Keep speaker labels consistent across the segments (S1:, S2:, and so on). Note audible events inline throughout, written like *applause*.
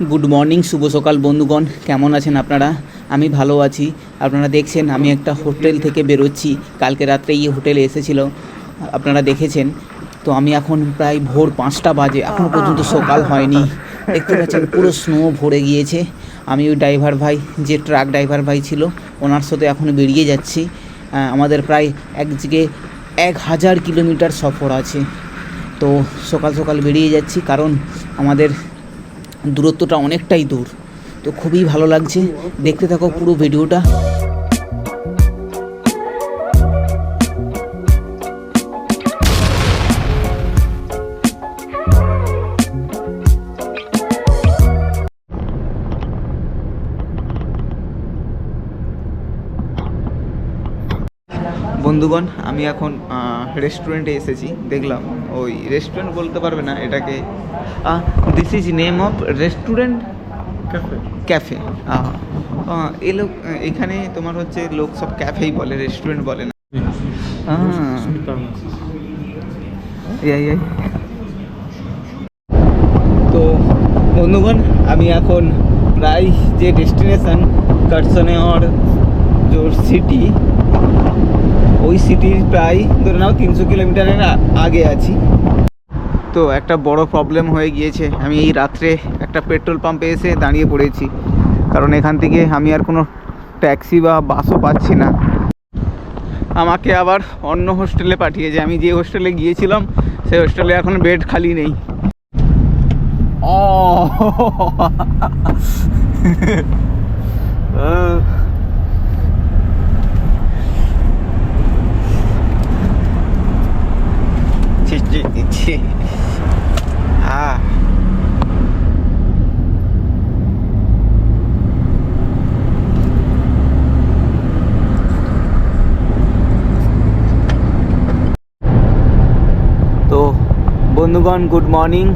S1: Good morning, শুভ সকাল বন্ধুগণ। কেমন আছেন আপনারা? আমি ভালো আছি। আপনারা দেখছেন, আমি একটা হোটেল থেকে বেরোচ্ছি। কালকে রাত্রে এই হোটেলে এসেছিল। আপনারা দেখেছেন। তো আমি এখন প্রায় ভোর পাঁচটা বাজে। এখনও পর্যন্ত সকাল হয়নি। দেখতে পাচ্ছেন, পুরো স্নো ভরে গিয়েছে। আমি ওই ড্রাইভার ভাই, যে ট্রাক ড্রাইভার ভাই ছিল, ওনার সাথে এখন বেরিয়ে যাচ্ছি। আমাদের প্রায় একদিকে এক হাজার কিলোমিটার সফর আছে। তো সকাল সকাল বেরিয়ে যাচ্ছি, কারণ আমাদের দূরত্বটা অনেকটাই দূর। তো খুবই ভালো লাগছে। দেখতে থাকো পুরো ভিডিওটা। বন্ধুগণ, আমি এখন রেস্টুরেন্টে এসেছি। দেখলাম ওই রেস্টুরেন্ট বলতে পারবে না এটাকে this is name of restaurant
S2: cafe
S1: cafe এ লোক এখানে তোমার হচ্ছে লোক সব ক্যাফেই বলে রেস্টুরেন্ট বলে না। তো বন্ধুগণ আমি এখন প্রায় যে ডেস্টিনেশন কাটসনে অর জোর সিটি ওই সিটির প্রায় ধরে নাও তিনশো কিলোমিটারের আগে আছি। তো একটা বড় প্রবলেম হয়ে গিয়েছে। আমি এই রাত্রে একটা পেট্রোল পাম্পে এসে দাঁড়িয়ে পড়েছি। কারণ এখান থেকে আমি আর কোনো ট্যাক্সি বা বাসও পাচ্ছি না। আমাকে আবার অন্য হোস্টেলে পাঠিয়েছে। আমি যে হোস্টেলে গিয়েছিলাম সেই হোস্টেলে এখন বেড খালি নেই। ও *laughs* *laughs* তো, বন্ধুগণ গুড মর্নিং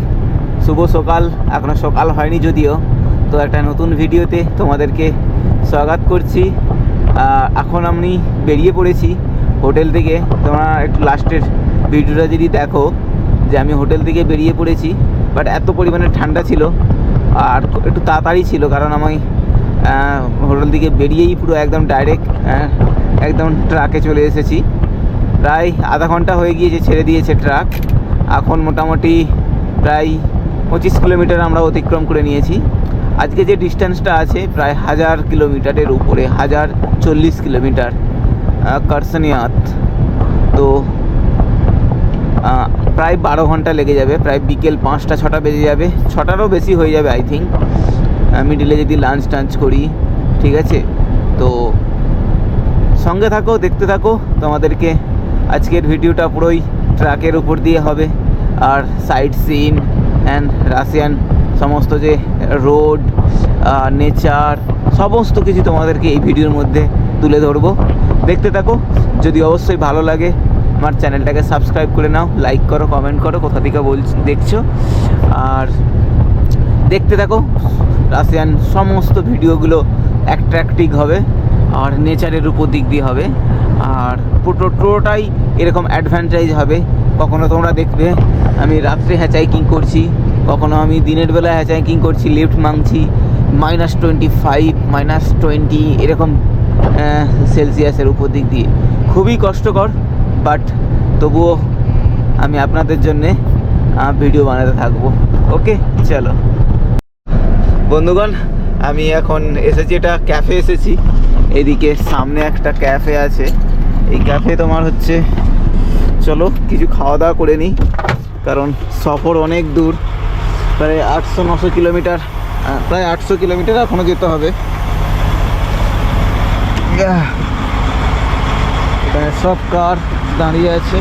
S1: শুভ সকাল। এখনও সকাল হয়নি যদিও। তো একটা নতুন ভিডিওতে তোমাদেরকে স্বাগত করছি। এখন আমি বেরিয়ে পড়েছি হোটেল থেকে। তোমরা একটু লাস্টের ভিডিওটা যদি দেখো যে আমি হোটেল থেকে বেরিয়ে পড়েছি বাট এত পরিমাণে ঠান্ডা ছিল আর একটু তাড়াতাড়ি ছিল কারণ আমি হোটেল থেকে বেরিয়েই পুরো একদম ডাইরেক্ট একদম ট্রাকে চলে এসেছি। প্রায় আধা ঘণ্টা হয়ে গিয়েছে, ছেড়ে দিয়েছে ট্রাক এখন মোটামুটি প্রায় পঁচিশ কিলোমিটার আমরা অতিক্রম করে নিয়েছি। আজকে যে ডিস্টেন্সটা আছে, প্রায় হাজার কিলোমিটারের উপরে, হাজার চল্লিশ কিলোমিটার কারসানিয়াত। তো প্রায় বারো ঘণ্টা লেগে যাবে, প্রায় বিকেল পাঁচটা, ছটা বেজে যাবে। ছটারও বেশি হয়ে যাবে আই থিঙ্ক মিডিলে যদি লাঞ্চ টাঞ্চ করি, ঠিক আছে? তো সঙ্গে থাকো, দেখতে থাকো। তোমাদেরকে আজকের ভিডিওটা পুরোই ট্রাকের উপর দিয়ে হবে। আর সাইড সিন অ্যান্ড রাশিয়ান সমস্ত যে রোড নেচার সমস্ত কিছু তোমাদেরকে এই ভিডিওর মধ্যে তুলে ধরবো। দেখতে থাকো, যদি অবশ্যই ভালো লাগে আমার চ্যানেলটাকে সাবস্ক্রাইব করে নাও লাইক করো কমেন্ট করো, কোথা থেকে বলছ দেখছ। আর দেখতে থাকো, রাশিয়ান সমস্ত ভিডিওগুলো অ্যাট্রাক্টিভ হবে, আর নেচারের উপর দিক দিয়ে হবে, আর পুরো পুরোটাই এরকম অ্যাডভেঞ্চারাইজ হবে। কখনো তোমরা দেখবে, আমি রাত্রে হ্যাচাইকিং করছি, কখনো আমি দিনের বেলা হ্যাচাইকিং করছি lift মাংছি minus twenty five minus twenty এরকম সেলসিয়াসের উপর দিক দিয়ে। খুবই কষ্টকর। বাট তবুও আমি আপনাদের জন্যে ভিডিও বানাতে থাকব। ওকে চলো। বন্ধুগণ, আমি এখন এসেছি এটা ক্যাফে এসেছি। এদিকে সামনে একটা ক্যাফে আছে। এই ক্যাফে তোমার হচ্ছে, চলো কিছু খাওয়া দাওয়া করে নিই। কারণ সফর অনেক দূর। প্রায় আটশো নশো কিলোমিটার প্রায় আটশো কিলোমিটার এখনও যেতে হবে। এখানে সব কার দাঁড়িয়ে আছে।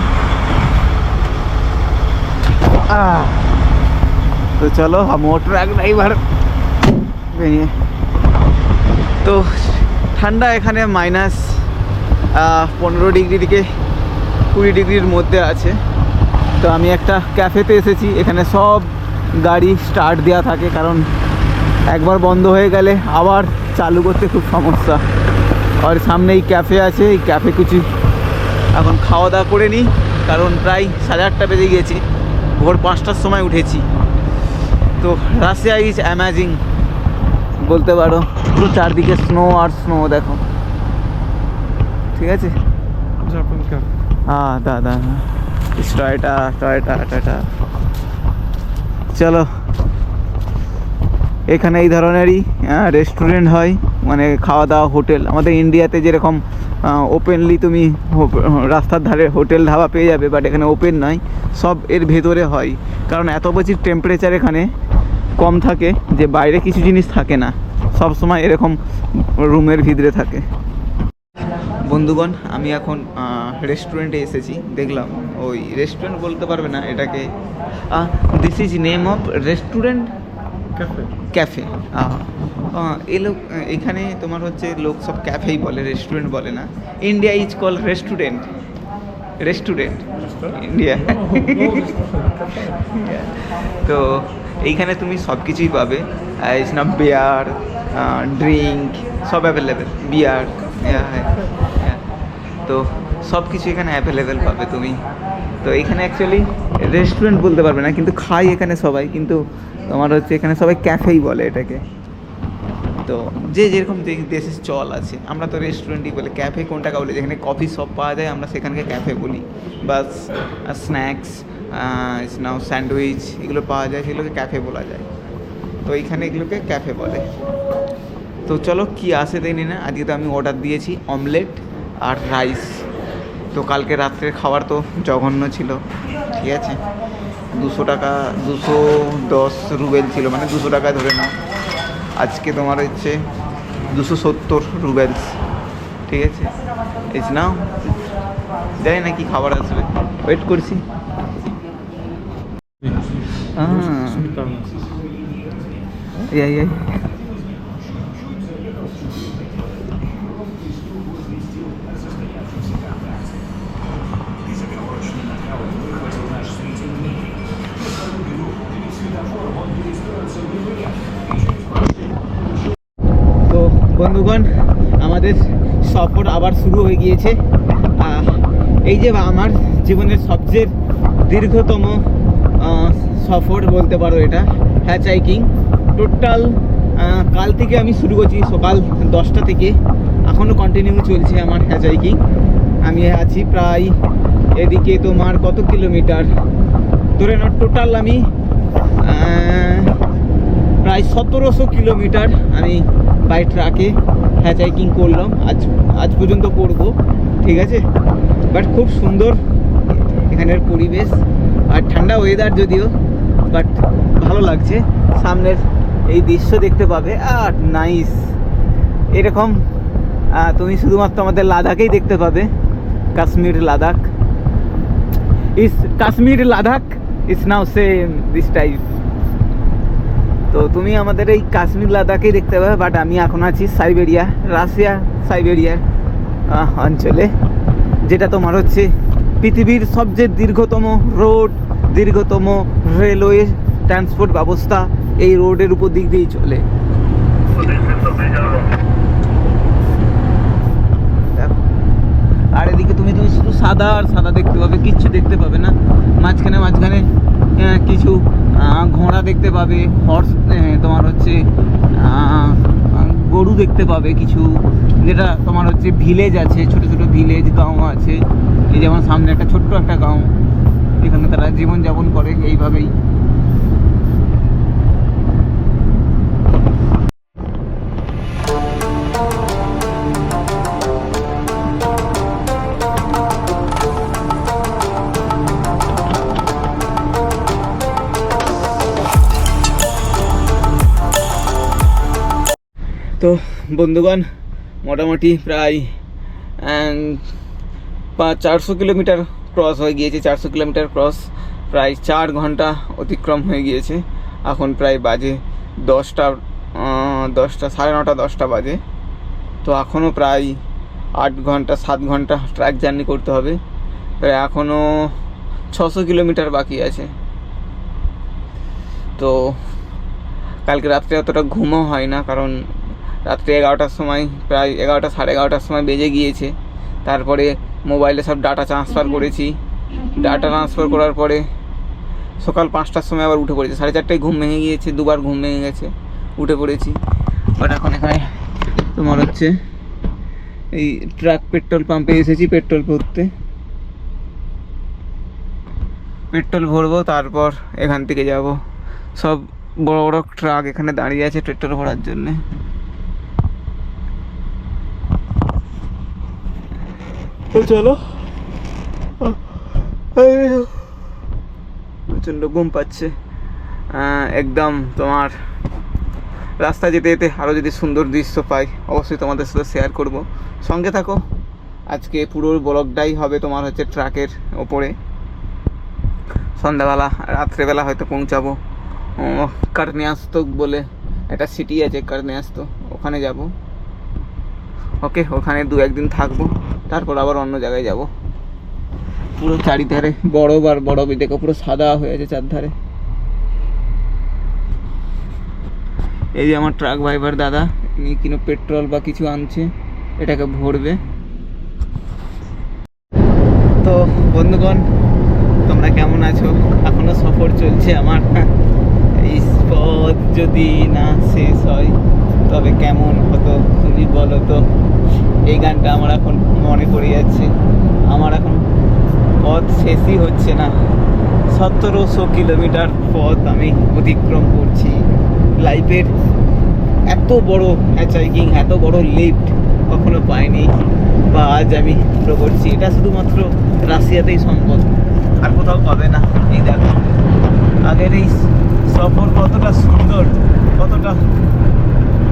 S1: তো চলো আমার ট্রাক ড্রাইভার বেরিয়ে। তো ঠান্ডা এখানে মাইনাস পনেরো ডিগ্রি থেকে কুড়ি ডিগ্রির মধ্যে আছে। তো আমি একটা ক্যাফেতে এসেছি, এখানে সব গাড়ি স্টার্ট দেওয়া থাকে, কারণ একবার বন্ধ হয়ে গেলে আবার চালু করতে খুব সমস্যা। আর সামনে এই ক্যাফে আছে, এই ক্যাফে কিছু এখন খাওয়া দাওয়া করে নিই কারণ প্রায় সাড়ে আটটা বেজে গিয়েছে ভোর পাঁচটার সময় উঠেছি। তো রাশিয়া ইজ অ্যামাজিং বলতে পারো পুরো চারদিকে স্নো আর স্নো দেখো। ঠিক আছে? হ্যাঁ দাদা টয়টা টয়টা টয়টা চলো। এখানে এই ধরনেরই রেস্টুরেন্ট হয় মানে খাওয়া দাওয়া হোটেল। আমাদের ইন্ডিয়াতে যেরকম ওপেনলি তুমি রাস্তার ধারে হোটেল ধাবা পেয়ে যাবে বাট এখানে ওপেন নয়। সব এর ভেতরে হয়। কারণ এত বছর টেম্পারেচার এখানে কম থাকে যে বাইরে কিছু জিনিস থাকে না। সব সময় এরকম রুমের ভিতরে থাকে। বন্ধুগণ আমি এখন রেস্টুরেন্টে এসেছি। দেখলাম ওই রেস্টুরেন্ট বলতে পারবে না এটাকে this is name of restaurant
S2: cafe
S1: cafe এই লোক এখানে তোমার হচ্ছে লোক সব ক্যাফেই বলে রেস্টুরেন্ট বলে না। India is call restaurant restaurant India তো এইখানে তুমি সব কিছুই পাবে। ইস না বিয়ার ড্রিঙ্ক সব অ্যাভেলেবেল বিয়ার তো সব কিছু এখানে অ্যাভেলেবেল পাবে তুমি। তো এখানে অ্যাকচুয়ালি রেস্টুরেন্ট বলতে পারবে না কিন্তু খাই এখানে সবাই কিন্তু তোমার হচ্ছে এখানে সবাই ক্যাফেই বলে এটাকে। তো যে যেরকম দেশের চল আছে। আমরা তো রেস্টুরেন্টই বলি ক্যাফে কোনটাকে বলি? যেখানে কফি শপ পাওয়া যায়, আমরা সেখানকে ক্যাফে বলি। বা স্ন্যাক্স নাও স্যান্ডউইচ এগুলো পাওয়া যায়, সেগুলোকে ক্যাফে বলা যায়। তো এইখানে এগুলোকে ক্যাফে বলে। তো চলো, কি আসে দেখি না। আজকে তো আমি অর্ডার দিয়েছি অমলেট আর রাইস তো কালকে রাত্রের খাবার তো জঘন্য ছিল। ঠিক আছে? দুশো টাকা, দুশো দশ রুবেল ছিল মানে দুশো টাকা ধরে নাও। আজকে তোমার হচ্ছে দুশো সত্তর রুবেলস। ঠিক আছে? ইস নাও। জানি না কি খাবার আসবে ওয়েট করছি। আহ, সফর আবার শুরু হয়ে গিয়েছে। এই যে আমার জীবনের সবচেয়ে দীর্ঘতম সফর বলতে পারো এটা হ্যাচ হাইকিং টোটাল কাল থেকে আমি শুরু করছি, সকাল দশটা থেকে। এখনও কন্টিনিউ চলছে আমার হ্যাচ হাইকিং আমি আছি প্রায় এদিকে তোমার কত কিলোমিটার? ধরে না টোটাল আমি প্রায় সতেরোশো কিলোমিটার আমি বাই ট্রাকে হ্যাচাইকিং করলাম, আজ আজ পর্যন্ত করব, ঠিক আছে? বাট খুব সুন্দর এখানের পরিবেশ, আর ঠান্ডা ওয়েদার যদিও বাট ভালো লাগছে। সামনের এই দৃশ্য দেখতে পাবে, আর নাইস এরকম তুমি শুধুমাত্র আমাদের লাদাখেই দেখতে পাবে, Kashmir Ladakh. Is Kashmir Ladakh is now same this type তো তুমি আমাদের এই কাশ্মীর লাদাখেই দেখতে পাবে বাট আমি এখন আছি সাইবেরিয়া, রাশিয়া সাইবেরিয়ার অঞ্চলে, যেটা তোমার হচ্ছে পৃথিবীর সবচেয়ে দীর্ঘতম রোড, দীর্ঘতম রেলওয়ে ট্রান্সপোর্ট ব্যবস্থা এই রোডের উপর দিক দিয়েই চলে। আর এদিকে তুমি তুমি শুধু সাদা আর সাদা দেখতে পাবে, কিচ্ছু দেখতে পাবে না। মাঝখানে মাঝখানে কিছু ঘোড়া দেখতে পাবে হর্স তোমার হচ্ছে গরু দেখতে পাবে কিছু, যেটা তোমার হচ্ছে ভিলেজ আছে, ছোট ছোট ভিলেজ গাঁও আছে যেমন সামনে একটা ছোট্ট একটা গাঁও এখানে তারা জীবনযাপন করে, এইভাবেই। তো বন্ধুগণ, মোটামুটি প্রায় পাঁচ চারশো কিলোমিটার ক্রস হয়ে গিয়েছে, চারশো কিলোমিটার ক্রস প্রায় চার ঘণ্টা অতিক্রম হয়ে গিয়েছে। এখন প্রায় বাজে দশটা দশটা, সাড়ে নটা, দশটা বাজে। তো এখনও প্রায় আট ঘণ্টা, সাত ঘণ্টা ট্র্যাক জার্নি করতে হবে। প্রায় এখনও ছশো কিলোমিটার বাকি আছে। তো কালকে রাত্রে অতটা ঘুমও হয় না, কারণ রাত্রে এগারোটার সময়, প্রায় এগারোটা, সাড়ে এগারোটার সময় বেজে গিয়েছে। তারপরে মোবাইলে সব ডাটা ট্রান্সফার করেছি। ডাটা ট্রান্সফার করার পরে সকাল পাঁচটার সময় আবার উঠে পড়েছে। সাড়ে চারটায় ঘুম ভেঙে গিয়েছে, দুবার ঘুম ভেঙে গেছে, উঠে পড়েছি। বাট এখন এখানে তোমার হচ্ছে এই ট্রাক পেট্রোল পাম্পে এসেছি পেট্রোল ভরতে। পেট্রোল ভরবো, তারপর এখান থেকে যাব। সব বড় বড় ট্রাক এখানে দাঁড়িয়ে আছে পেট্রোল ভরার জন্যে। তো চলো। প্রচণ্ড ঘুম পাচ্ছে। একদম তোমার রাস্তা যেতে যেতে আরও যদি সুন্দর দৃশ্য পাই, অবশ্যই তোমাদের সাথে শেয়ার করব। সঙ্গে থাকো। আজকে পুরো ব্লগটাই হবে তোমার হচ্ছে ট্রাকের ওপরে। সন্ধ্যাবেলা, রাত্রেবেলা হয়তো পৌঁছাবো। কার্নিয়াস্তক বলে একটা সিটি আছে কার্নিয়াস্ত ওখানে যাব। ওকে, ওখানে দু একদিন থাকব, তারপর আবার অন্য জায়গায় যাব। পুরো চারিধারে বড় বার বড় দেখো পুরো সাদা হয়ে আছে চারধারে। এই যে আমার ট্রাক ড্রাইভার দাদা, ইনি কিনো পেট্রোল বা কিছু আনছে, এটাকে ভরবে। তো বন্ধুগণ, তোমরা কেমন আছো? এখনও সফর চলছে আমার। এই পথ যদি না শেষ হয় তবে কেমন হতো তুমি বলো তো? এই গানটা আমার এখন মনে পড়ে যাচ্ছে। আমার এখন পথ শেষই হচ্ছে না। সতেরোশো কিলোমিটার পথ আমি অতিক্রম করছি। লাইফের এত বড় হ্যাচাইকিং এত বড় লিফট কখনো পাইনি বা আজ আমি করছি। এটা শুধুমাত্র রাশিয়াতেই সম্ভব। আর কোথাও পাবে না। এই দেখো। আগের এই সফর কতটা সুন্দর, কতটা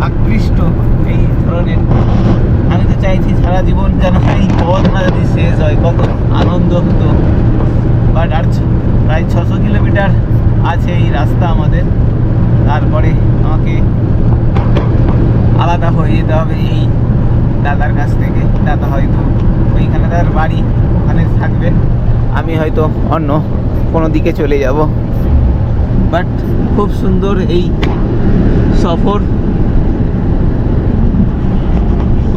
S1: আকৃষ্ট এই ধরনের। আমি তো চাইছি সারা জীবন যেন এই পথ না যদি শেষ হয়। কত আনন্দ হতো। বাট আর প্রায় ছশো কিলোমিটার আছে এই রাস্তা আমাদের। তারপরে আমাকে আলাদা হয়ে যেতে হবে এই দাদার কাছ থেকে। দাদা হয়তো ওইখানে তার বাড়ি ওখানে থাকবেন। আমি হয়তো অন্য কোনো দিকে চলে যাব। বাট খুব সুন্দর এই সফর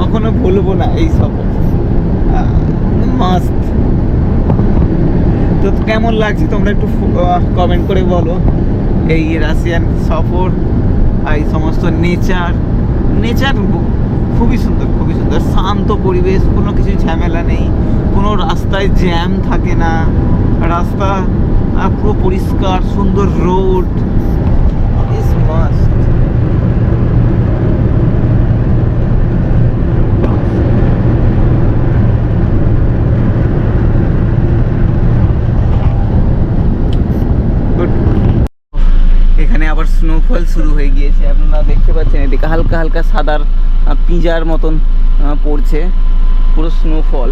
S1: কখনো ভুলবো না, এই সফর মাস্ট তো কেমন লাগছে তোমরা একটু কমেন্ট করে বলো। এই রাশিয়ান সফর এই সমস্ত নেচার নেচার খুবই সুন্দর খুবই সুন্দর। শান্ত পরিবেশ, কোনো কিছু ঝামেলা নেই, কোনো রাস্তায় জ্যাম থাকে না। রাস্তা পুরো পরিষ্কার, সুন্দর রোড ইস মাস্ট গুড এখানে আবার স্নোফল শুরু হয়ে গিয়েছে। আপনারা দেখতে পাচ্ছেন এদিকে হালকা হালকা সাদার পিঁজার মতন পড়ছে, পুরো স্নোফল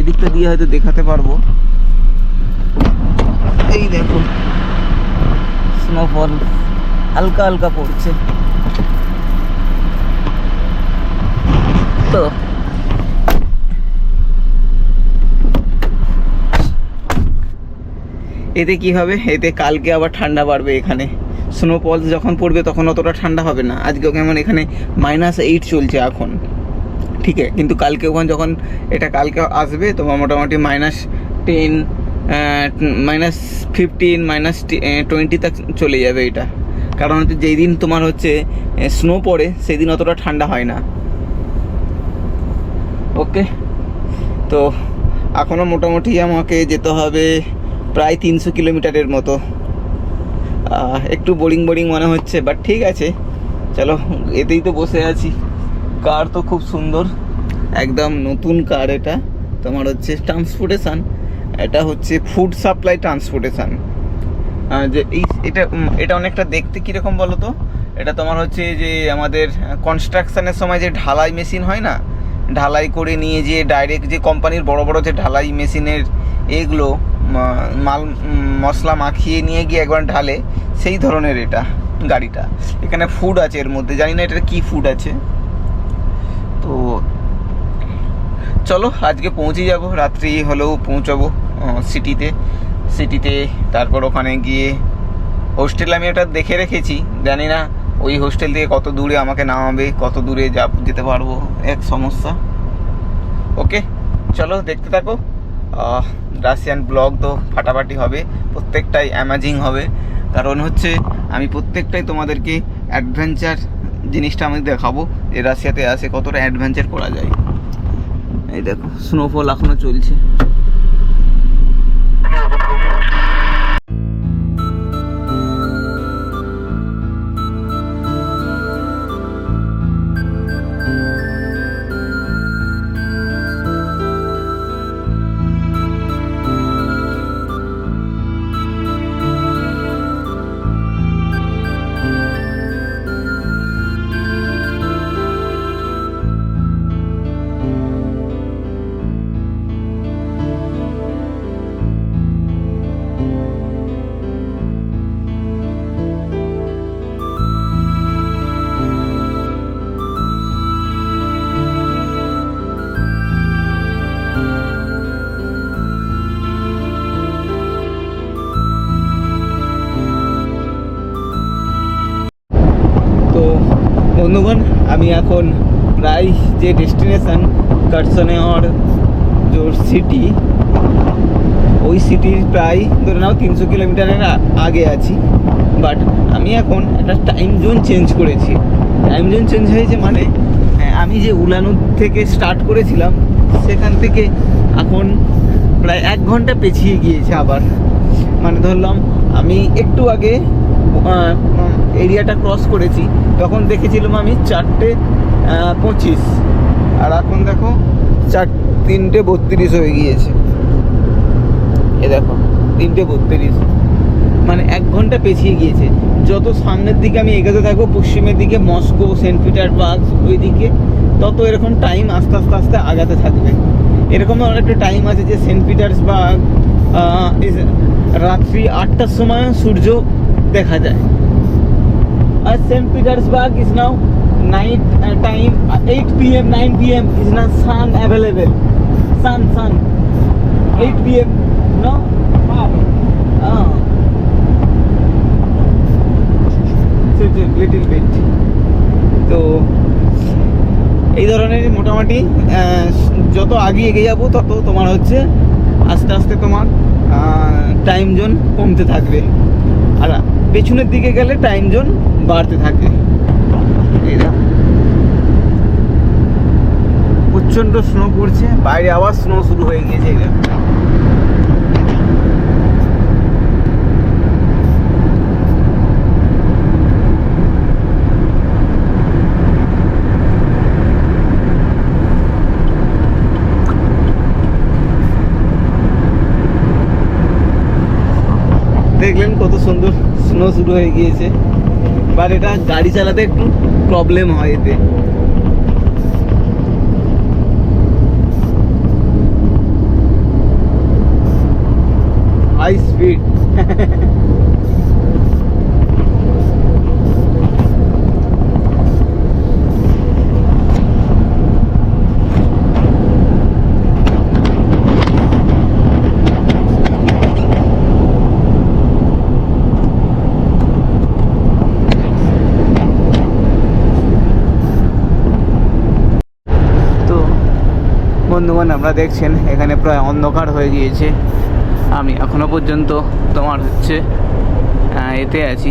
S1: এদিকটা দিয়ে হয়তো দেখাতে পারব। এই দেখো স্নোফল হালকা হালকা পড়ছে। তো, এতে কি হবে? এতে কালকে আবার ঠান্ডা বাড়বে এখানে। স্নোফলস যখন পড়বে তখন অতটা ঠান্ডা হবে না। আজকে কেমন এখানে মাইনাস এইট চলছে এখন। ঠিক আছে? কিন্তু কালকে ওখানে যখন এটা কালকে আসবে তোমার মোটামুটি minus ten minus fifteen minus twenty তক চলে যাবে এটা। কারণ হচ্ছে যেই দিন তোমার হচ্ছে স্নো পড়ে, সেই দিন অতটা ঠান্ডা হয় না। ওকে? তো এখনও মোটামুটি আমাকে যেতে হবে প্রায় তিনশো কিলোমিটারের মতো। একটু বোরিং বোরিং মনে হচ্ছে বাট ঠিক আছে। চলো, এতেই তো বসে আছি। কার তো খুব সুন্দর। একদম নতুন কার এটা। তোমার হচ্ছে ট্রান্সপোর্টেশান এটা হচ্ছে ফুড সাপ্লাই ট্রান্সপোর্টেশান যে এই, এটা এটা অনেকটা দেখতে কীরকম বলো তো? এটা তোমার হচ্ছে যে আমাদের কনস্ট্রাকশানের সময় যে ঢালাই মেশিন হয় না? ঢালাই করে নিয়ে যে ডাইরেক্ট যে কোম্পানির বড় বড় যে ঢালাই মেশিনের এগুলো মাল, মশলা মাখিয়ে নিয়ে গিয়ে একবার ঢালে, সেই ধরনের এটা গাড়িটা। এখানে ফুড আছে এর মধ্যে। জানি না এটার কী ফুড আছে। তো চলো, আজকে পৌঁছে যাব। রাত্রি হলেও পৌঁছাবো সিটিতে সিটিতে তারপর ওখানে গিয়ে হোস্টেল আমি ওটা দেখে রেখেছি। জানি না ওই হোস্টেল থেকে কত দূরে আমাকে নামাবে, কত দূরে যা যেতে পারব, এক সমস্যা। ওকে চলো, দেখতে থাকো। রাশিয়ান ব্লগ তো ফাটাফাটি হবে, প্রত্যেকটাই অ্যামাজিং হবে। কারণ হচ্ছে, আমি প্রত্যেকটাই তোমাদেরকে অ্যাডভেঞ্চার জিনিসটা আমি দেখাবো যে রাশিয়াতে আসে কতটা অ্যাডভেঞ্চার করা যায়। এই দেখো স্নোফল এখনও চলছে। এখন প্রায় যে ডেস্টিনেশন কাটসনে আর যে সিটি ওই সিটির প্রায় ধরে নাও তিনশো কিলোমিটারের আগে আছি। বাট আমি এখন একটা টাইম জোন চেঞ্জ করেছি। টাইম জোন চেঞ্জ হয়েছে মানে হ্যাঁ, আমি যে উলানুর থেকে স্টার্ট করেছিলাম সেখান থেকে এখন প্রায় এক ঘণ্টা পেছিয়ে গিয়েছে আবার। মানে ধরলাম আমি একটু আগে এরিয়াটা ক্রস করেছি, তখন দেখেছিলাম আমি চারটে পঁচিশ। আর এখন দেখো, চার, তিনটে বত্রিশ হয়ে গিয়েছে। এ দেখো, তিনটে বত্রিশ। মানে এক ঘণ্টা পেছিয়ে গিয়েছে। যত সামনের দিকে আমি এগোতে থাকব, পশ্চিমের দিকে মস্কো, সেন্ট পিটারবার্গ ওই দিকে তত এরকম টাইম আস্তে আস্তে আস্তে আগাতে থাকবে। এরকম একটা টাইম আছে যে সেন্ট পিটার্সবার্গ রাত্রি আটটার সময় সূর্য দেখা যায়। আর Saint Petersburg is now night time eight P M nine P M is না sun available sun sun eight P M no little bit তো এই ধরনের মোটামুটি যত আগে এগিয়ে যাব, তত তোমার হচ্ছে আস্তে আস্তে তোমার টাইম জোন কমতে থাকবে। আর পেছনের দিকে গেলে টাইম জোন বাড়তে থাকে। প্রচণ্ড স্নো পড়ছে, বাইরে আবার স্নো শুরু হয়ে গিয়েছে দেখো। দেখলেন কত সুন্দর স্নো শুরু হয়ে গিয়েছে। বাট এটা গাড়ি চালাতে একটু প্রবলেম হয় এতে। হাই স্পিড *laughs* তো বন্ধুগণ আমরা দেখছেন, এখানে প্রায় অন্ধকার হয়ে গিয়েছে। আমি এখনও পর্যন্ত তোমার হচ্ছে এতে আছি,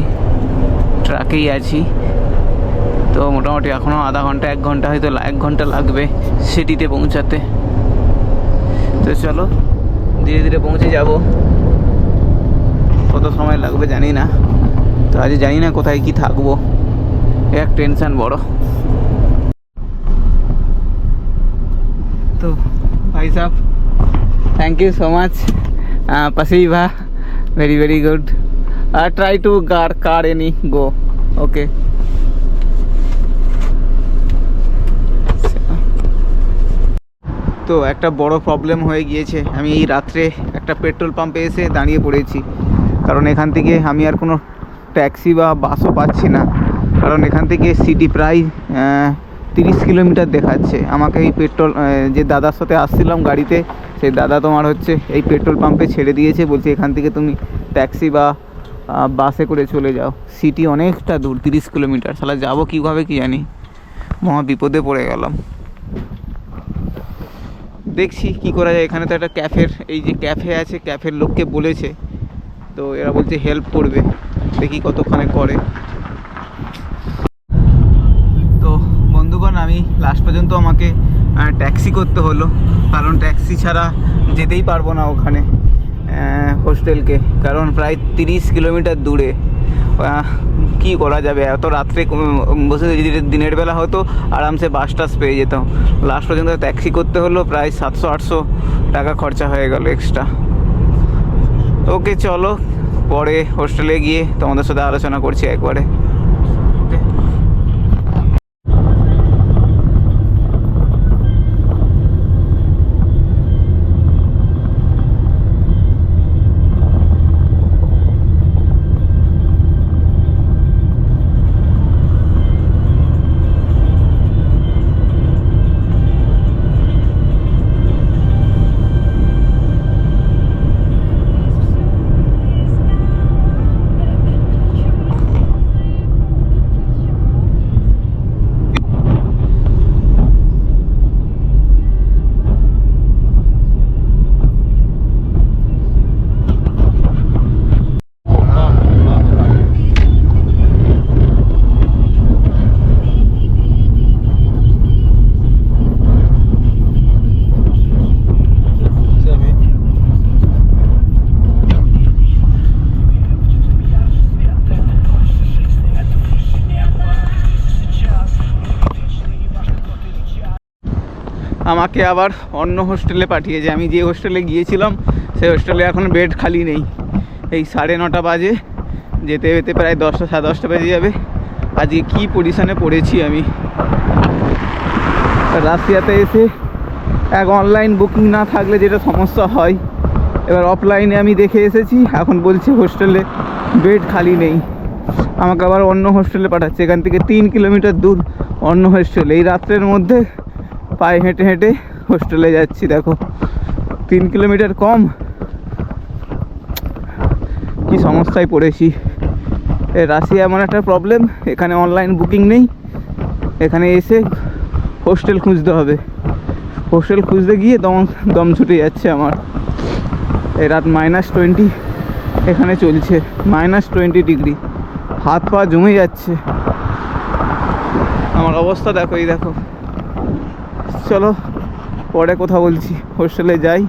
S1: ট্রাকেই আছি। তো মোটামুটি এখনও আধা ঘণ্টা, এক ঘণ্টা হয়তো এক ঘণ্টা লাগবে সিটিতে পৌঁছাতে। তো চলো, ধীরে ধীরে পৌঁছে যাব। কত সময় লাগবে জানি না। তো আজ জানি না কোথায় কি থাকব। এক টেনশন বড়। तो भाई साहब thank you so much पसीवा very very good try to car car any go okay তো একটা বড় প্রবলেম হয়ে গিয়েছে আমি এই রাত্রে একটা পেট্রোল পাম্পে এসে দাঁড়িয়ে পড়েছি কারণ এখান থেকে আমি আর কোনো ট্যাক্সি বা বাসও পাচ্ছি না কারণ এখান থেকে সিটি প্রায় তিরিশ কিলোমিটার দেখাচ্ছে। আমাকে এই পেট্রোল যে দাদার সাথে আসছিলাম গাড়িতে, সেই দাদা তোমার হচ্ছে এই পেট্রোল পাম্পে ছেড়ে দিয়েছে। বলছে, এখান থেকে তুমি ট্যাক্সি বা বাসে করে চলে যাও। সিটি অনেকটা দূর, তিরিশ কিলোমিটার। তাহলে যাব কীভাবে কি জানি? মহা বিপদে পড়ে গেলাম। দেখছি কি করা যায়। এখানে তো একটা ক্যাফের, এই যে ক্যাফে আছে, ক্যাফের লোককে বলেছে। তো এরা বলছে, হেল্প করবে। দেখি কতক্ষণে করে তো বন্ধুগণ আমি লাস্ট পর্যন্ত আমাকে ট্যাক্সি করতে হলো, কারণ ট্যাক্সি ছাড়া যেতেই পারব না ওখানে হোস্টেলকে, কারণ প্রায় তিরিশ কিলোমিটার দূরে। কি করা যাবে? এত রাত্রে বসে যদি দিনের বেলা হতো, আরামসে বাস টাস পেয়ে যেতাম। লাস্ট পর্যন্ত ট্যাক্সি করতে হলো, প্রায় সাতশো, আটশো টাকা খরচা হয়ে গেল এক্সট্রা ওকে, চলো, পরে হোস্টেলে গিয়ে তোমাদের সাথে আলোচনা করছি একবারে। আমাকে আবার অন্য হোস্টেলে পাঠিয়েছে আমি যে হোস্টেলে গিয়েছিলাম, সেই হোস্টেলে এখন বেড খালি নেই। এই সাড়ে নটা বাজে, যেতে যেতে প্রায় দশটা, সাড়ে দশটা বেজে যাবে। আজকে কী পজিশনে পড়েছি আমি? রাশিয়াতে এসে এক অনলাইন বুকিং না থাকলে যেটা সমস্যা হয়, এবার অফলাইনে আমি দেখে এসেছি, এখন বলছে হোস্টেলে বেড খালি নেই। আমাকে আবার অন্য হোস্টেলে পাঠাচ্ছে। এখান থেকে তিন কিলোমিটার দূর অন্য হোস্টেলে। এই রাত্রের মধ্যে পায়ে হেঁটে হেঁটে হোস্টেলে যাচ্ছি, দেখো। তিন কিলোমিটার কম। কি সমস্যায় পড়েছি। এ, রাশিয়া এমন একটা প্রবলেম এখানে অনলাইন বুকিং নেই। এখানে এসে হোস্টেল খুঁজতে হবে। হোস্টেল খুঁজতে গিয়ে দম দম ছুটে যাচ্ছে আমার। এই রাত মাইনাস টোয়েন্টি এখানে চলছে। মাইনাস টোয়েন্টি ডিগ্রি হাত পা জমে যাচ্ছে। আমার অবস্থা দেখো, এই দেখো। চলো পরে কথা বলছি হোস্টেলে যাই।